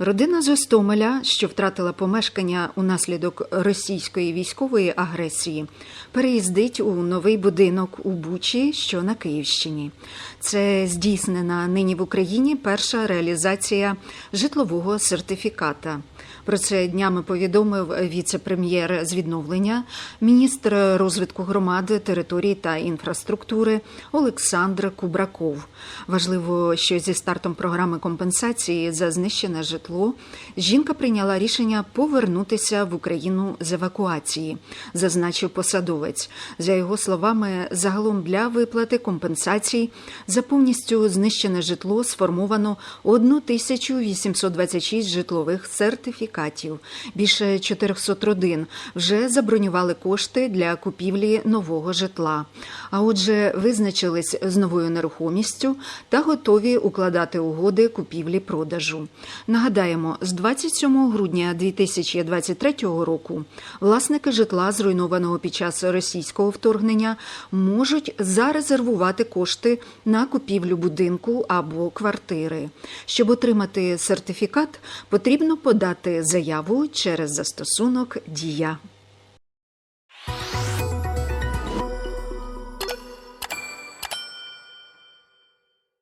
Родина з Остомеля, що втратила помешкання унаслідок російської військової агресії, переїздить у новий будинок у Бучі, що на Київщині. Це здійснена нині в Україні перша реалізація житлового сертифіката. Про це днями повідомив віце-прем'єр з відновлення, міністр розвитку громади, території та інфраструктури Олександр Кубраков. Важливо, що зі стартом програми компенсації за знищене житло жінка прийняла рішення повернутися в Україну з евакуації, зазначив посадовець. За його словами, загалом для виплати компенсацій за повністю знищене житло сформовано 1826 житлових сертифікатів. Більше 400 родин вже забронювали кошти для купівлі нового житла. А отже, визначились з новою нерухомістю та готові укладати угоди купівлі-продажу. Нагадаємо, з 27 грудня 2023 року власники житла, зруйнованого під час російського вторгнення, можуть зарезервувати кошти на купівлю будинку або квартири. Щоб отримати сертифікат, потрібно подати заяву через застосунок Дія.